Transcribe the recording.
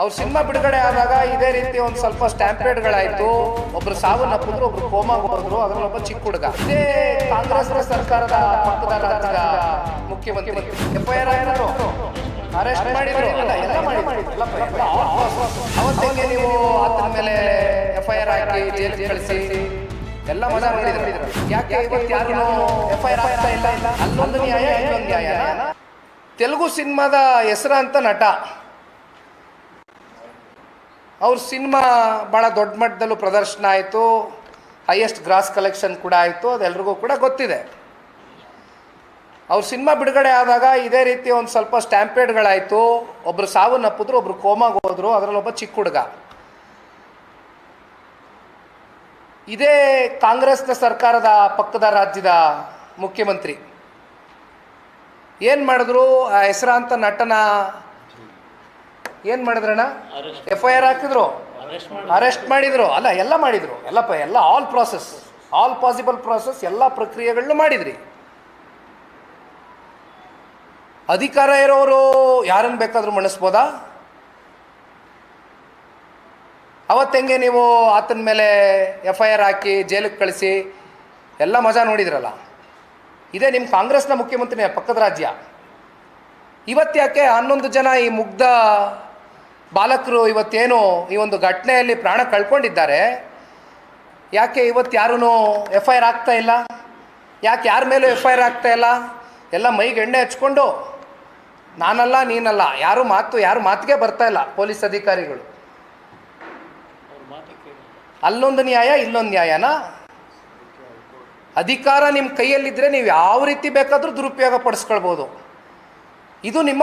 ಅವ್ರ ಸಿನಿಮಾ ಬಿಡುಗಡೆ ಆದಾಗ ಇದೇ ರೀತಿ ಒಂದು ಸ್ವಲ್ಪ ಸ್ಟ್ಯಾಂಪೇಡ್ಗಳಾಯ್ತು. ಒಬ್ರು ಸಾವನ್ನಪ್ಪಿದ್ರು ಒಬ್ರು ಕೋಮಾಗ ಹೋದ್ರು, ಅದರಲ್ಲೊಬ್ಬ ಚಿಕ್ಕ ಹುಡುಗ. ಇದೇ ಕಾಂಗ್ರೆಸ್ ಸರ್ಕಾರದ ಪಕ್ಕದ ರಾಜ್ಯದ ಮುಖ್ಯಮಂತ್ರಿ ಎಫ್ ಐ ಆರ್ ಆಗಿದ್ರು ಅರೆಸ್ಟ್ ಮಾಡಿದ್ರು. ಎಲ್ಲ ಮಾಡಿದ್ರು. ಅವತ್ತೇಗೆ ನೀವು ಅದ್ರ ಮೇಲೆ ಎಫ್ ಐ ಆರ್ ಹಾಕಿ ಜೈಲಿಗೆ ಕಳಿಸಿ. ಎಲ್ಲ ಮಜಾ ಮಾಡಿದ್ರು. ಯಾಕೆ ಇವತ್ತು ಯಾರು ಎಫ್ ಐ ಆರ್ ಆಗ್ತಾ ಇಲ್ಲ? ಅಲ್ಲೊಂದು ನ್ಯಾಯ ಇಲ್ಲೊಂದು ನ್ಯಾಯ ತೆಲುಗು ಸಿನಿಮಾದ ಹೆಸರಾಂತ ನಟ. ಅವ್ರ ಸಿನಿಮಾ ಭಾಳ ದೊಡ್ಡ ಮಟ್ಟದಲ್ಲೂ ಪ್ರದರ್ಶನ ಆಯಿತು. ಹೈಯೆಸ್ಟ್ ಗ್ರಾಸ್ ಕಲೆಕ್ಷನ್ ಕೂಡ ಆಯಿತು. ಅದೆಲ್ರಿಗೂ ಕೂಡ ಗೊತ್ತಿದೆ. ಅವ್ರ ಸಿನಿಮಾ ಬಿಡುಗಡೆ ಆದಾಗ ಇದೇ ರೀತಿ ಒಂದು ಸ್ವಲ್ಪ ಸ್ಟ್ಯಾಂಪೇಡ್ಗಳಾಯಿತು. ಒಬ್ರು ಸಾವನ್ನಪ್ಪಿದ್ರು ಒಬ್ರು ಕೋಮಾಗ ಹೋದ್ರು. ಅದರಲ್ಲೊಬ್ಬ ಚಿಕ್ಕ ಹುಡುಗ. ಇದೇ ಕಾಂಗ್ರೆಸ್ನ ಸರ್ಕಾರದ ಪಕ್ಕದ ರಾಜ್ಯದ ಮುಖ್ಯಮಂತ್ರಿ. ಏನು ಮಾಡಿದ್ರು? ಆ ಹೆಸರಾಂತ ನಟನ ಏನು ಮಾಡಿದ್ರಣ್ಣ? ಎಫ್ ಐ ಆರ್ ಹಾಕಿದ್ರು? ಅರೆಸ್ಟ್ ಮಾಡಿದ್ರು. ಅಲ್ಲ ಎಲ್ಲ ಮಾಡಿದ್ರು. ಎಲ್ಲಪ್ಪ ಎಲ್ಲ all process all possible process ಎಲ್ಲ ಪ್ರಕ್ರಿಯೆಗಳನ್ನು ಮಾಡಿದ್ರಿ. ಅಧಿಕಾರ ಇರೋರು ಯಾರನ್ನು ಬೇಕಾದರೂ ಮಣಿಸ್ಬೋದಾ? ಅವತ್ತೆಂಗೆ ನೀವು ಆತನ ಮೇಲೆ ಎಫ್ ಐ ಆರ್ ಹಾಕಿ ಜೈಲಿಗೆ ಕಳಿಸಿ ಎಲ್ಲ ಮಜಾ ನೋಡಿದ್ರಲ್ಲ? ಇದೇ ನಿಮ್ಮ ಕಾಂಗ್ರೆಸ್ನ ಮುಖ್ಯಮಂತ್ರಿನೇ ಪಕ್ಕದ ರಾಜ್ಯ. ಇವತ್ತು ಯಾಕೆ ಹನ್ನೊಂದು ಜನ ಈ ಮುಗ್ಧ ಬಾಲಕರು ಇವತ್ತೇನು ಈ ಒಂದು ಘಟನೆಯಲ್ಲಿ ಪ್ರಾಣ ಕಳ್ಕೊಂಡಿದ್ದಾರೆ. ಯಾಕೆ ಇವತ್ತು ಯಾರೂ ಎಫ್ ಐ ಆರ್ ಆಗ್ತಾ ಇಲ್ಲ? ಯಾಕೆ ಯಾರ ಮೇಲೂ ಎಫ್ ಐ ಆರ್ ಆಗ್ತಾ ಇಲ್ಲ? ಎಲ್ಲ ಮೈಗೆ ಎಣ್ಣೆ ಹಚ್ಕೊಂಡು ನಾನಲ್ಲ, ನೀನಲ್ಲ, ಯಾರು ಮಾತು, ಯಾರು ಮಾತಿಗೆ ಬರ್ತಾ ಇಲ್ಲ ಪೊಲೀಸ್ ಅಧಿಕಾರಿಗಳು. ಅಲ್ಲೊಂದು ನ್ಯಾಯ, ಇಲ್ಲೊಂದು ನ್ಯಾಯನಾ? ಅಧಿಕಾರ ನಿಮ್ಮ ಕೈಯಲ್ಲಿದ್ದರೆ ನೀವು ಯಾವ ರೀತಿ ಬೇಕಾದರೂ ದುರುಪಯೋಗ ಪಡಿಸ್ಕೊಳ್ಬೋದು. ಇದು ನಿಮ್ಮ